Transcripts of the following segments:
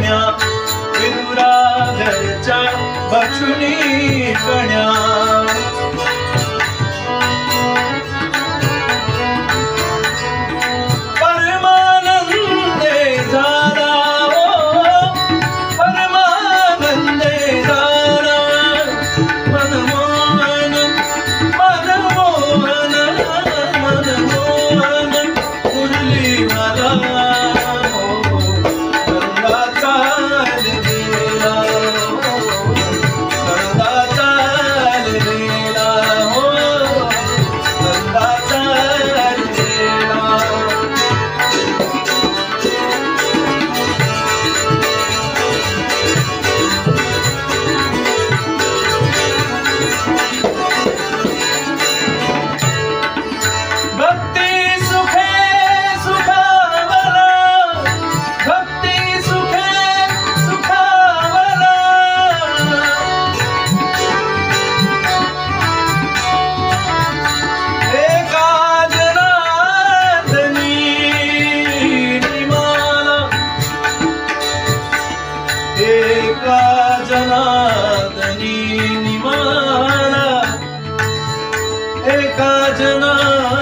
કણ્યા વિદુરા ધરચા બક્ષુની કણ્યા Mother જનાતની નિમાના એકા જના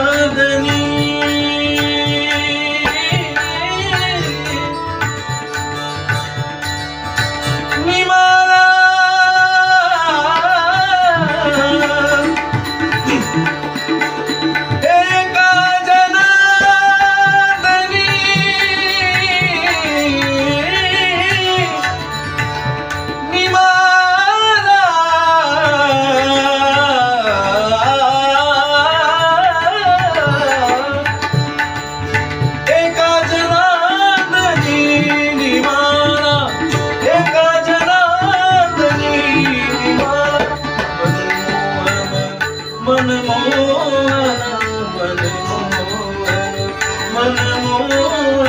મન મોહન મન મોહન મન મોહન.